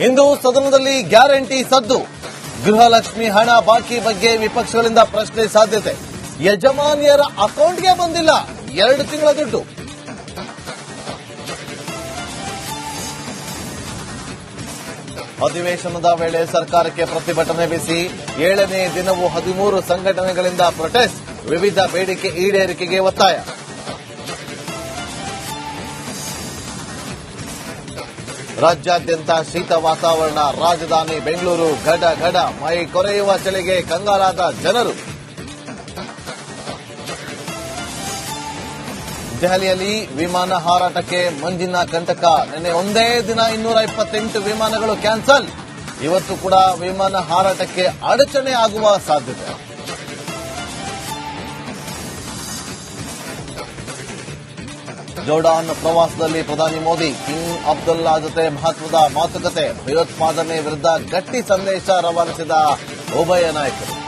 ಇಂದು ಸದನದಲ್ಲಿ ಗ್ಯಾರಂಟಿ ಸದ್ದು. ಗೃಹಲಕ್ಷ್ಮಿ ಹಣ ಬಾಕಿ ಬಗ್ಗೆ ವಿಪಕ್ಷಗಳಿಂದ ಪ್ರಶ್ನೆ ಸಾಧ್ಯತೆ. ಯಜಮಾನಿಯರ ಅಕೌಂಟ್ಗೆ ಬಂದಿಲ್ಲ. ಎರಡು ತಿಂಗಳ ದುಡ್ಡು. ಅಧಿವೇಶನದ ವೇಳೆ ಸರ್ಕಾರಕ್ಕೆ ಪ್ರತಿಭಟನೆ ಬಿಸಿ. ಏಳನೇ ದಿನವೂ ಹದಿಮೂರು ಸಂಘಟನೆಗಳಿಂದ ಪ್ರೊಟೆಸ್ಟ್. ವಿವಿಧ ಬೇಡಿಕೆ ಈಡೇರಿಕೆಗೆ ಒತ್ತಾಯ. ರಾಜ್ಯಾದ್ಯಂತ ಶೀತ ವಾತಾವರಣ, ರಾಜಧಾನಿ ಬೆಂಗಳೂರು ಘಡ ಘಡ, ಮೈ ಕೊರೆಯುವ ಚಳಿಗೆ ಕಂಗಾಲಾದ ಜನರು. ದೆಹಲಿಯಲ್ಲಿ ವಿಮಾನ ಹಾರಾಟಕ್ಕೆ ಮಂಜಿನ ಕಂಟಕ, ನಿನ್ನೆ ಒಂದೇ ದಿನ ಇನ್ನೂರ ಇಪ್ಪತ್ತೆಂಟು ವಿಮಾನಗಳು ಕ್ಯಾನ್ಸಲ್. ಇವತ್ತು ಕೂಡ ವಿಮಾನ ಹಾರಾಟಕ್ಕೆ ಅಡಚಣೆ ಆಗುವ ಸಾಧ್ಯತೆ. ಜೋರ್ಡಾನ್ ಪ್ರವಾಸದಲ್ಲಿ ಪ್ರಧಾನಿ ಮೋದಿ, ಕಿಂಗ್ ಅಬ್ದುಲ್ಲಾ ಜೊತೆ ಮಹತ್ವದ ಮಾತುಕತೆ, ಭಯೋತ್ಪಾದನೆ ವಿರುದ್ಧ ಗಟ್ಟಿ ಸಂದೇಶ ರವಾನಿಸಿದ ಉಭಯ ನಾಯಕರು.